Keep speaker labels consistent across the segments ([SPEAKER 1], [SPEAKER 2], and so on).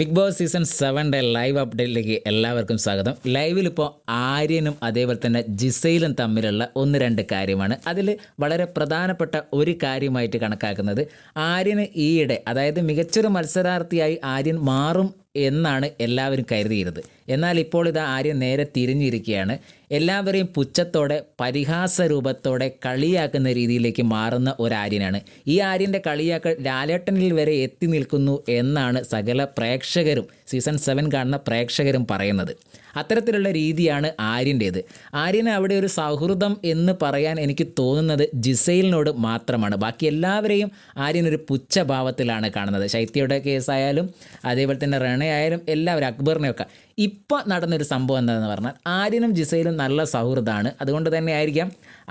[SPEAKER 1] Big Boss season സെവന്റെ live അപ്ഡേറ്റിലേക്ക് എല്ലാവർക്കും സ്വാഗതം. ലൈവിൽ ഇപ്പോൾ ആര്യനും അതേപോലെ തന്നെ ജിസയിലും തമ്മിലുള്ള ഒന്ന് രണ്ട് കാര്യമാണ്. അതിൽ വളരെ പ്രധാനപ്പെട്ട ഒരു കാര്യമായിട്ട് കണക്കാക്കുന്നത് ആര്യന് ഈയിടെ അതായത് മികച്ചൊരു മത്സരാർത്ഥിയായി ആര്യൻ മാറും എന്നാണ് എല്ലാവരും കരുതിയിരുന്നത്. എന്നാൽ ഇപ്പോൾ ഇത് ആര്യൻ നേരെ തിരിഞ്ഞിരിക്കുകയാണ്. എല്ലാവരെയും പുച്ഛത്തോടെ പരിഹാസ രൂപത്തോടെ കളിയാക്കുന്ന രീതിയിലേക്ക് മാറുന്ന ഒരു ആര്യനാണ് ഈ ആര്യന്റെ കളിയാക്കൽ ലാലേട്ടനിൽ വരെ എത്തി നിൽക്കുന്നു എന്നാണ് സകല പ്രേക്ഷകരും സീസൺ സെവൻ കാണുന്ന പ്രേക്ഷകരും പറയുന്നത്. അത്തരത്തിലുള്ള രീതിയാണ് ആര്യന്റേത്. ആര്യന് അവിടെ ഒരു സൗഹൃദം എന്ന് പറയാൻ എനിക്ക് തോന്നുന്നത് ജിസൈലിനോട് മാത്രമാണ്. ബാക്കി എല്ലാവരെയും ആര്യൻ ഒരു പുച്ഛഭാവത്തിലാണ് കാണുന്നത്. ശൈത്യയുടെ കേസായാലും അതേപോലെ തന്നെ റണയായാലും എല്ലാവരും അക്ബറിനെയൊക്കെ. ഇപ്പം നടന്നൊരു സംഭവം എന്താണെന്ന് പറഞ്ഞാൽ ആര്യനും ജിസയിലും നല്ല സൗഹൃദമാണ്. അതുകൊണ്ട് തന്നെ ആയിരിക്കാം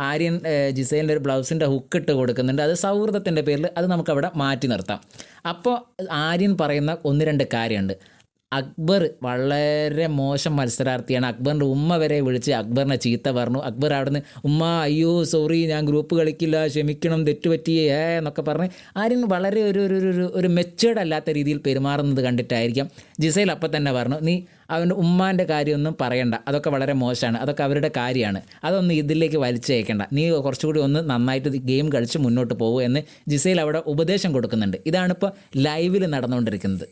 [SPEAKER 1] ആര്യൻ ജിസേലിന്റെ ഒരു ബ്ലൗസിന്റെ ഹുക്ക് ഇട്ട് കൊടുക്കുന്നുണ്ട്. അത് സൗഹൃദത്തിന്റെ പേരിൽ അത് നമുക്കവിടെ മാറ്റി നിർത്താം. അപ്പോൾ ആര്യൻ പറയുന്ന ഒന്ന് രണ്ട് കാര്യമുണ്ട്. അക്ബർ വളരെ മോശം മത്സരാർത്ഥിയാണ്. അക്ബറിന്റെ ഉമ്മ വരെ വിളിച്ച് അക്ബറിനെ ചീത്ത പറഞ്ഞു. അക്ബർ അവിടുന്ന് ഉമ്മ അയ്യോ സോറി ഞാൻ ഗ്രൂപ്പ് കളിക്കില്ല ക്ഷമിക്കണം തെറ്റുപറ്റിയേ ഏ എന്നൊക്കെ പറഞ്ഞ് ആരും വളരെ ഒരു ഒരു ഒരു ഒരു മെച്ചേർഡ് അല്ലാത്ത രീതിയിൽ പെരുമാറുന്നത് കണ്ടിട്ടായിരിക്കാം. ജിസൈൽ അപ്പം തന്നെ പറഞ്ഞു നീ അവന്റെ ഉമ്മാന്റെ കാര്യമൊന്നും പറയണ്ട. അതൊക്കെ വളരെ മോശമാണ്. അതൊക്കെ അവരുടെ കാര്യമാണ്. അതൊന്നും ഇതിലേക്ക് വലിച്ചേക്കണ്ട നീ കുറച്ചുകൂടി ഒന്ന് നന്നായിട്ട് ഗെയിം കളിച്ച് മുന്നോട്ട് പോകൂ എന്ന് ജിസൈൽ അവിടെ ഉപദേശം കൊടുക്കുന്നുണ്ട്. ഇതാണിപ്പോൾ ലൈവിൽ നടന്നുകൊണ്ടിരിക്കുന്നത്.